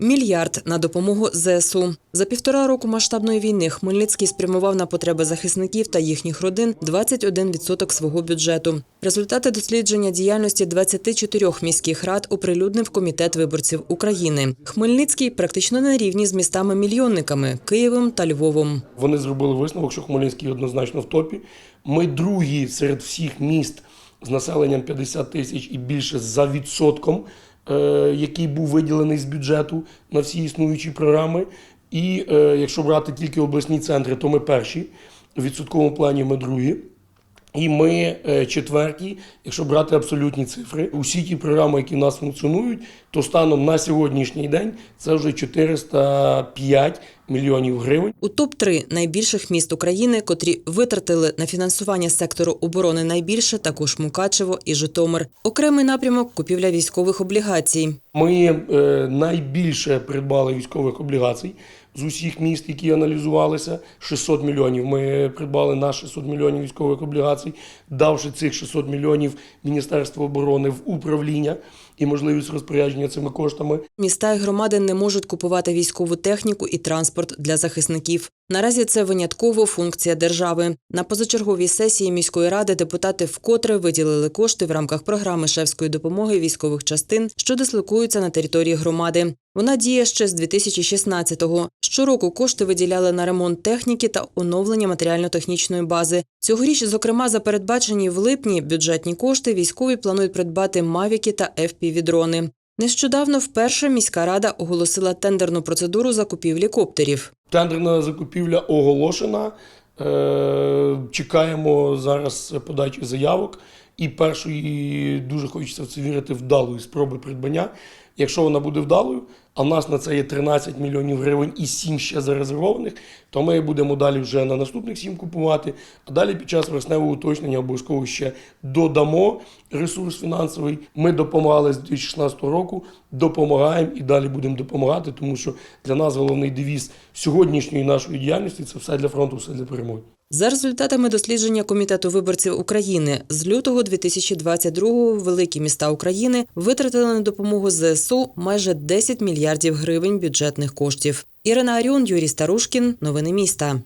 Мільярд на допомогу ЗСУ. За півтора року масштабної війни Хмельницький спрямував на потреби захисників та їхніх родин 21% свого бюджету. Результати дослідження діяльності 24 міських рад оприлюднив Комітет виборців України. Хмельницький практично на рівні з містами-мільйонниками Києвом та Львовом. Вони зробили висновок, що Хмельницький однозначно в топі. Ми другі серед всіх міст з населенням 50 тисяч і більше за відсотком, який був виділений з бюджету на всі існуючі програми. І е, якщо брати тільки обласні центри, то ми перші. В відсотковому плані ми другі. І ми е, четверті, якщо брати абсолютні цифри, усі ті програми, які в нас функціонують, то станом на сьогоднішній день це вже 405 мільйонів гривень. У топ-3 найбільших міст України, котрі витратили на фінансування сектору оборони найбільше, також Мукачево і Житомир. Окремий напрямок купівля військових облігацій. Ми е, найбільше придбали військових облігацій з усіх міст, які аналізувалися. 600 мільйонів. Ми придбали на 600 мільйонів військових облігацій, давши цих 600 мільйонів Міністерству оборони в управління і можливість розпорядження цими коштами. Міста і громади не можуть купувати військову техніку і транспорт для захисників. Наразі це винятково функція держави. На позачерговій сесії міської ради депутати вкотре виділили кошти в рамках програми шефської допомоги військових частин, що дислокуються на території громади. Вона діє ще з 2016-го. Щороку кошти виділяли на ремонт техніки та оновлення матеріально-технічної бази. Цьогоріч, зокрема, за передбачені в липні бюджетні кошти військові планують придбати мавіки та FPV-дрони. Нещодавно вперше міська рада оголосила тендерну процедуру закупівлі коптерів. Тендерна закупівля оголошена. Е, Чекаємо зараз подачі заявок. І першої дуже хочеться в це вірити вдалої спроби придбання. Якщо вона буде вдалою, а в нас на це є 13 мільйонів гривень і 7 ще зарезервованих, то ми будемо далі вже на наступних 7 купувати. А далі під час вересневого уточнення обов'язково ще додамо ресурс фінансовий. Ми допомагали з 2016 року, допомагаємо і далі будемо допомагати, тому що для нас головний девіз сьогоднішньої нашої діяльності це все для фронту, все для перемоги. За результатами дослідження Комітету виборців України з лютого 2022-го великі міста України витратили на допомогу ЗСУ майже 10 мільярдів гривень бюджетних коштів. Ірина Аріон, Юрій Старушкін. Новини міста.